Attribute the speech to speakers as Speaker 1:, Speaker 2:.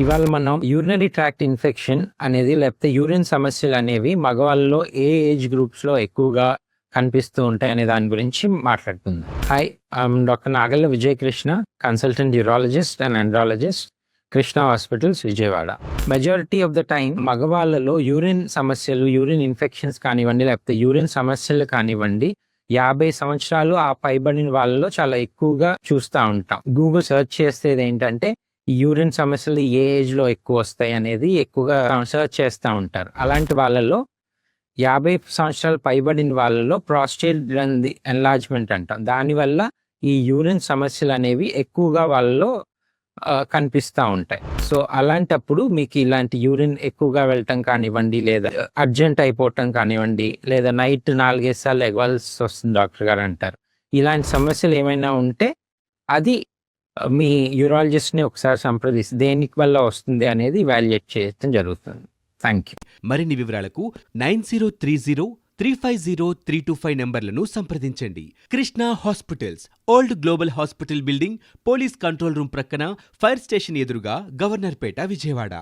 Speaker 1: ఇవాళ మనం urinary tract infection అనేది లేకపోతే యూరిన్ సమస్యలు అనేవి మగవాళ్ళలో ఏ ఏజ్ గ్రూప్స్లో ఎక్కువగా కనిపిస్తూ ఉంటాయి అనే దాని గురించి మాట్లాడుకుందాం. Hi doctor Nagalla Vijayakrishna consultant urologist and andrologist Krishna hospitals Vijayawada. Majority of the time మగవాళ్ళలో urine సమస్యలు యూరిన్ ఇన్ఫెక్షన్స్ కానివ్వండి లేకపోతే యూరిన్ సమస్యలు కానివ్వండి యాభై సంవత్సరాలు ఆ పైబడిన వాళ్ళలో చాలా ఎక్కువగా చూస్తూ ఉంటాం. గూగుల్ సెర్చ్ చేసేది ఏంటంటే యూరిన్ సమస్యలు ఏ ఏజ్లో ఎక్కువ వస్తాయి అనేది ఎక్కువగా సెర్చ్ చేస్తూ ఉంటారు. అలాంటి వాళ్ళలో యాభై సంవత్సరాలు పైబడిన వాళ్ళలో ప్రాస్టేట్ గ్రంథి ఎన్లార్జ్మెంట్ అంటాం. దానివల్ల ఈ యూరిన్ సమస్యలు అనేవి ఎక్కువగా వాళ్ళలో కనిపిస్తూ ఉంటాయి. సో అలాంటప్పుడు మీకు ఇలాంటి యూరిన్ ఎక్కువగా వెళ్ళటం కానివ్వండి లేదా అర్జెంట్ అయిపోవటం కానివ్వండి లేదా నైట్ నాలుగేసార్లు ఎగవాల్సి వస్తుంది డాక్టర్ గారు అంటారు. ఇలాంటి సమస్యలు ఏమైనా ఉంటే అది మీ యూరాలజిస్ట్ని ఒకసారి సంప్రదిస్తే దేనికి వల్ల వస్తుంది అనేది వాల్యుయేట్ చేయడం జరుగుతుంది. థ్యాంక్ యూ
Speaker 2: మరిన్ని వివరాలకు nine zero three zero three five zero three two five నెంబర్లను సంప్రదించండి. Krishna hospitals old global hospital building police control room ప్రక్కన ఫైర్ స్టేషన్ ఎదురుగా గవర్నర్పేట విజయవాడ.